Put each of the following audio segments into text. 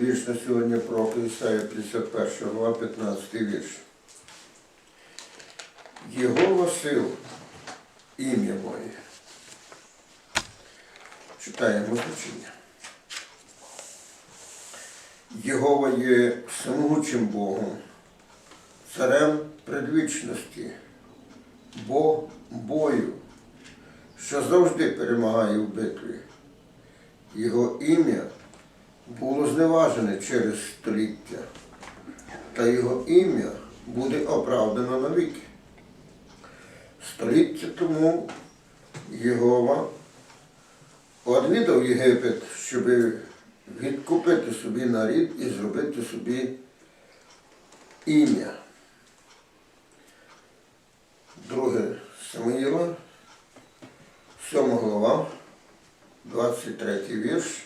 Вірш на сьогодні про Ісая 51 глава, 15 вірш. Єгова сил, ім'я моє. Читаємо значення. Єгова є всемогучим Богом, царем предвічності, Бог бою, що завжди перемагає в битві. Його ім'я було зневажене через століття, та його ім'я буде оправдано навіки. Століття тому Єгова одвідав Єгипет, щоб відкупити собі нарід і зробити собі ім'я. Друге Самуїла, 7 глава, 23 вірш,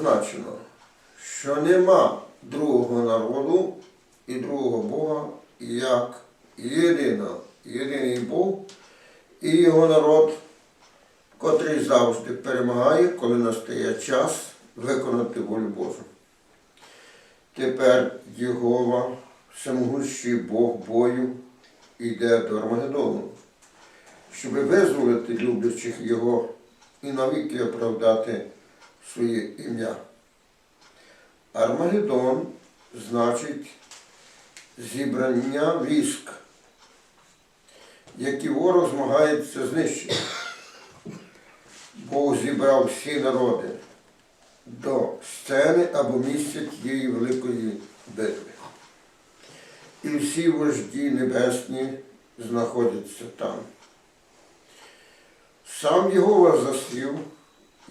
зазначено, що нема другого народу і другого Бога, як єдино, єдиний Бог і його народ, котрий завжди перемагає, коли настає час виконати волю Божу. Тепер Єгова, всемогущий Бог бою, йде до Армагеддону, щоб визволити люблячих його і навіки оправдати своє ім'я. Армагеддон значить зібрання військ, які ворог змагається знищити. Бог зібрав всі народи до сцени або місця тієї великої битви. І всі вожді небесні знаходяться там. Сам Єгова засів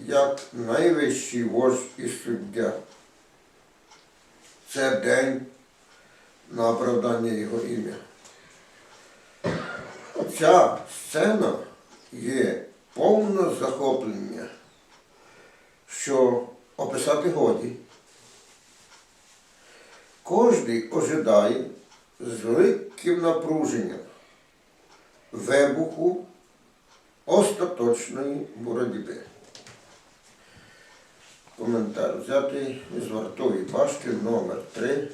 як найвищий вождь і суддя. Це день на оправдання його ім'я. Ця сцена є повне захоплення, що описати годі. Кожний ожидає з великим напруженням вибуху остаточної боротьби. Коментар взятий з вартової башти номер 3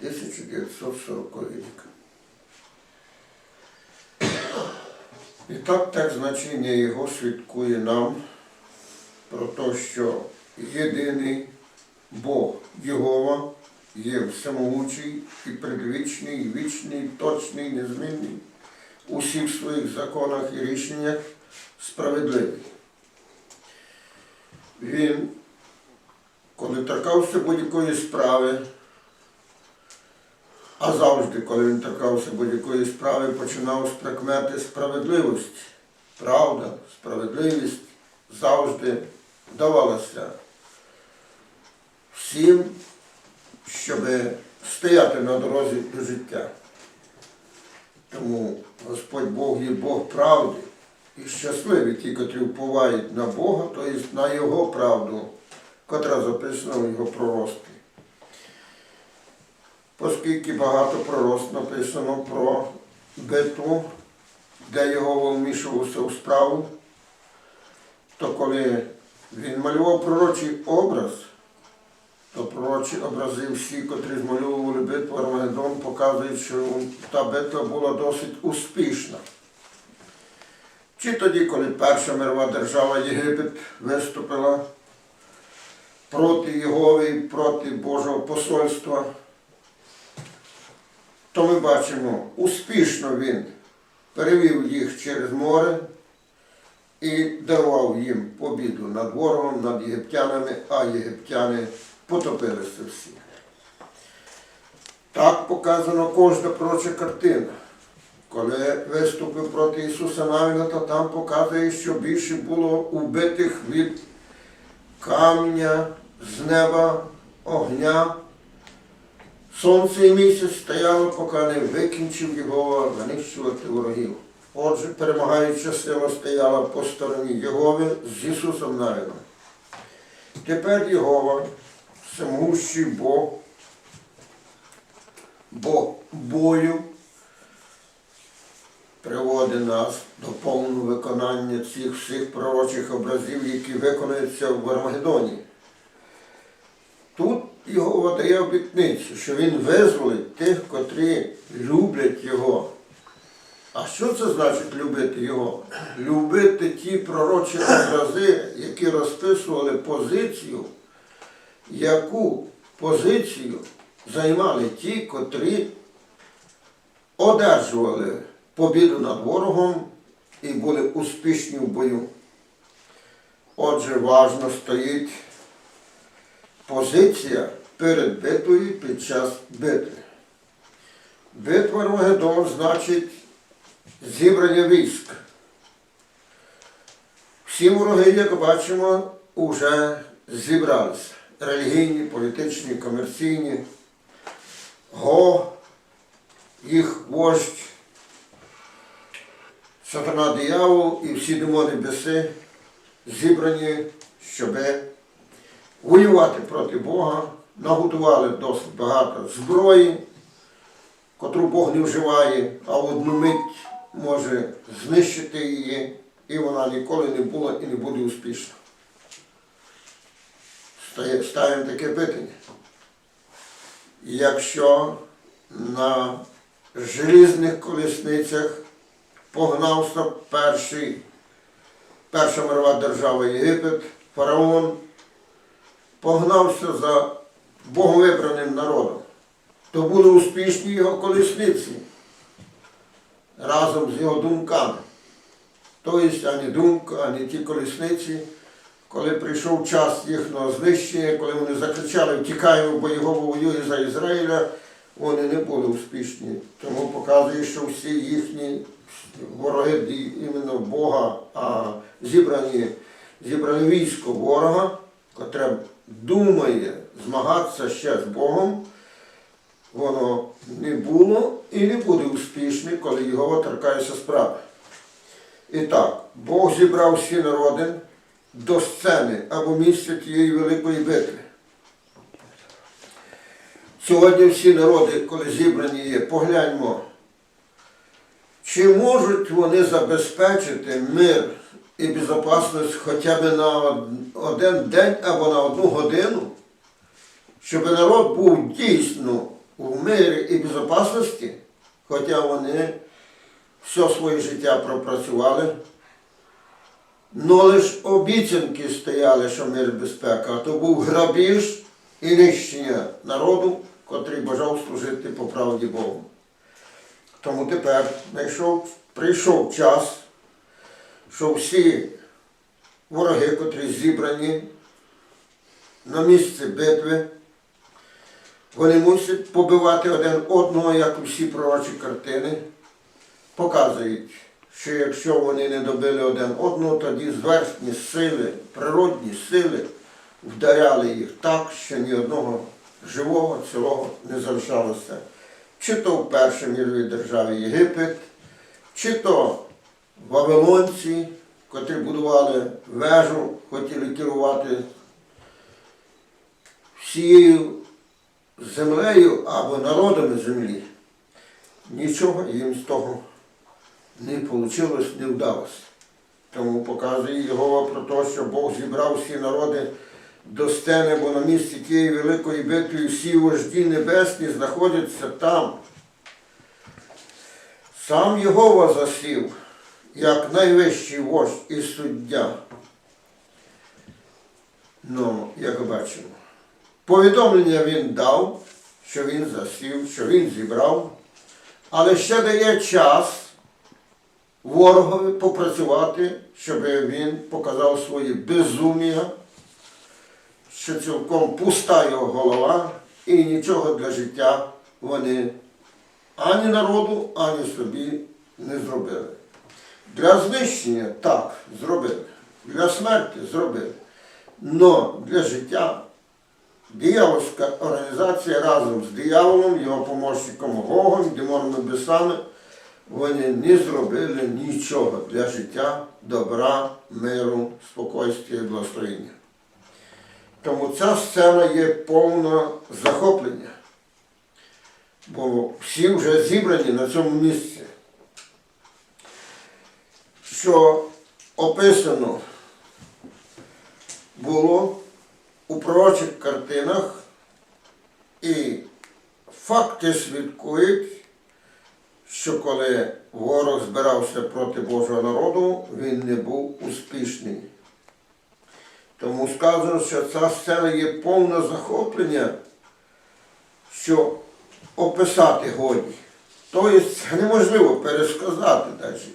1940 рік. І так так значення його свідкує нам про те, що єдиний Бог Єгова є всемогучий і предвічний, і вічний, точний, незмінний у всіх своїх законах і рішеннях справедливий. Він, коли торкався будь-якої справи, а завжди, коли він торкався будь-якої справи, починав з прикмети справедливості. Правда, справедливість завжди давалася всім, щоб стояти на дорозі до життя. Тому Господь Бог є Бог правди. І щасливі ті, котрі впливають на Бога, тобто на Його правду, котра записана в Його пророцтві. Оскільки багато пророцтв написано про битву, де його вмішувався у справу, то коли він малював пророчий образ, то пророчі образи всі, котрі змалювали битву Армагеддон, показують, що та битва була досить успішна. Чи тоді, коли перша мирова держава Єгипет виступила проти Єгови, проти Божого посольства, то ми бачимо, успішно він перевів їх через море і дарував їм побіду над ворогом, над єгиптянами, а єгиптяни потопилися всі. Так показано кожна пророча картина. Коли виступив проти Ісуса Навіна, то там показує, що більше було убитих від камня, з неба, огня. Сонце і місяць стояло, поки не викінчив його винищувати ворогів. Отже, перемагаюча сила стояла по стороні Єгови з Ісусом Навіном. Тепер Єгова, всемогущий Бог, Бог бою, приводить нас до повного виконання цих всіх пророчих образів, які виконуються в Армагеддоні. Єгова дає обітницю, що він визволить тих, котрі люблять його. А що це значить любити його? Любити ті пророчі образи, які розписували позицію, яку позицію займали ті, котрі одержували побіду над ворогом і були успішні в бою. Отже, важно стоїть позиція перед битвою під час битви. Битва Рогедон значить зібрання військ. Всі вороги, як бачимо, вже зібралися. Релігійні, політичні, комерційні. Го, їх вождь, сатана диявол і всі демони біси зібрані, щоб воювати проти Бога, наготували досить багато зброї, котру Бог не вживає, а в одну мить може знищити її, і вона ніколи не була і не буде успішна. Ставимо таке питання. Якщо на желізних колісницях погнався перший, перша мирова держава Єгипет, фараон, погнався за боговибраним народом, то були успішні його колісниці разом з його думками. Тобто ані думка, ані ті колісниці, коли прийшов час їхнього знищення, коли вони закричали Втікаємо, бо його воює за Ізраїля, вони не були успішні. Тому показує, що всі їхні вороги іменно Бога, а зібрані, зібране військо ворога, котре думає змагатися ще з Богом, воно не було і не буде успішне, коли його торкається справи. І так, Бог зібрав всі народи до сцени або місця тієї великої битви. Сьогодні всі народи, коли зібрані є, погляньмо, чи можуть вони забезпечити мир і безпечність хоча б на один день або на одну годину, щоб народ був дійсно у мирі і безпечності, хоча вони все своє життя пропрацювали. Ну лиш обіцянки стояли, що мир безпека, а то був грабіж і нищення народу, котрий бажав служити по правді Богу. Тому тепер прийшов час, що всі вороги, котрі зібрані на місці битви, вони мусять побивати один одного, як усі пророчі картини, показують, що якщо вони не добили один одного, тоді зверхні сили, природні сили вдаряли їх так, що ні одного живого, цілого не залишалося. Чи то в першій міровій державі Єгипет, чи то вавилонці, котрі будували вежу, хотіли керувати всією землею або народами землі. Нічого їм з того не вийшло, не вдалося. Тому показує Єгова про те, що Бог зібрав всі народи до стени, бо на місці тієї великої битви всі вожді небесні знаходяться там. Сам Єгова засів, як найвищий вождь і суддя. Ну, як бачимо, повідомлення він дав, що він засів, що він зібрав, але ще дає час ворогові попрацювати, щоб він показав свої безумія, що цілком пуста його голова і нічого для життя вони ані народу, ані собі не зробили. Для знищення так зробили, для смерті зробили. Но для життя диявольська організація разом з дияволом, його помощником Гогом, демонами бесами, вони не зробили нічого для життя, добра, миру, спокойствия і благословення. Тому ця сцена є повна захоплення. Бо всі вже зібрані на цьому місці. Що описано було у пророчих картинах І факти свідкують, що коли ворог збирався проти Божого народу, він не був успішний. Тому сказано, що ця сцена є повне захоплення, що описати годі. Тобто неможливо пересказати навіть,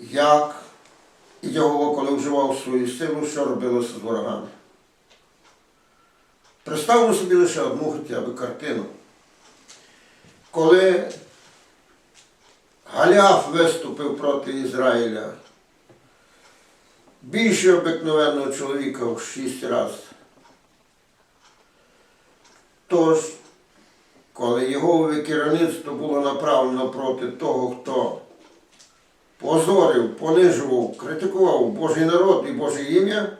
як Його, коли вживав свою силу, що робилося з ворогами. Представимо собі лише одну хоча б картину. Коли Галіаф виступив проти Ізраїля більше обикновенного чоловіка в шість разів. Тож, коли його керівництво було направлено проти того, хто позорив, понижував, критикував Божий народ і Боже ім'я,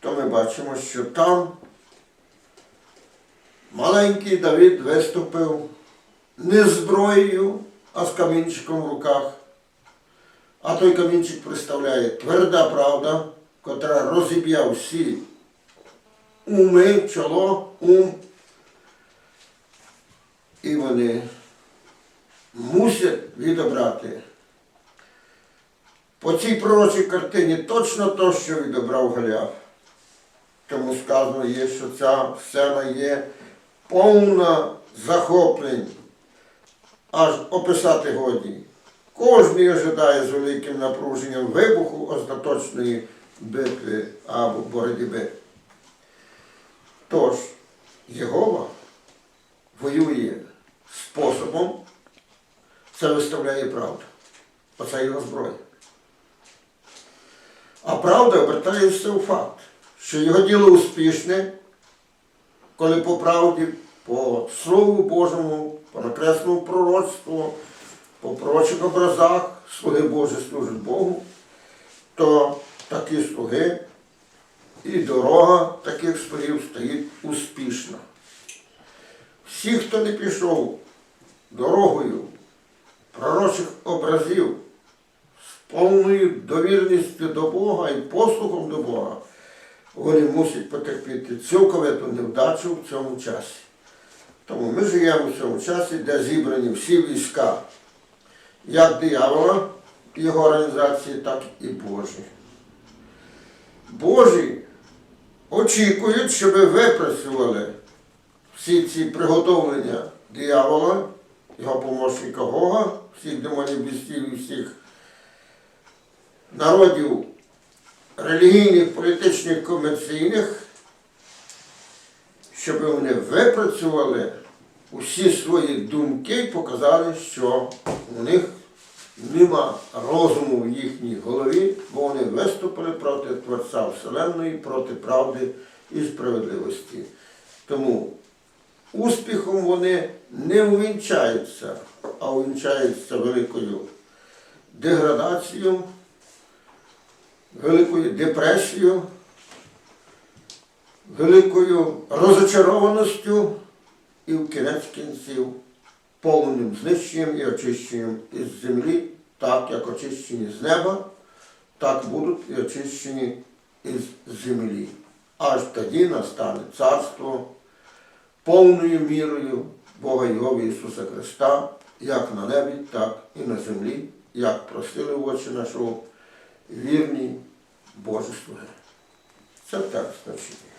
то ми бачимо, що там маленький Давид виступив не зброєю, а з камінчиком в руках. А той камінчик представляє тверда правда, котра розіб'є всі уми, чоло, ум. І вони мусять відобрати по цій пророчій картині точно то, що відобрав Галіаф. Тому сказано є, що ця сцена є повна захоплень, аж описати годі. Кожний ожидає з великим напруженням вибуху остаточної битви або боротьби. Тож, Єгова воює способом, це виставляє правду. Оце його зброя. А правда обертається у факт, що його діло успішне, коли по правді, по Слову Божому, по накресному пророцтву, по пророчих образах слуги Божі служать Богу, то такі слуги і дорога таких слугів стоїть успішно. Всі, хто не пішов дорогою пророчих образів, з повною довірністю до Бога і послухом до Бога, вони мусять потерпіти цілковиту невдачу в цьому часі. Тому ми живемо в цьому часі, де зібрані всі війська, як диявола, його організації, так і Божі. Божі очікують, щоб випрацювали всі ці приготовлення диявола, його помощника Гога, всіх демонів бістів і всіх народів релігійних, політичних, комерційних, щоб вони випрацювали усі свої думки і показали, що у них нема розуму в їхній голові, бо вони виступили проти Творця Вселенної, проти правди і справедливості. Тому успіхом вони не увінчаються, а увінчаються великою деградацією, великою депресією, великою розочарованістю і в кінець кінців повним знищенням і очищенням із землі, так як очищені з неба, так будуть і очищені із землі. Аж тоді настане царство повною мірою Бога Його Ісуса Христа, як на небі, так і на землі, як просили в очі нашого вірні Божі слуги. Це так значить.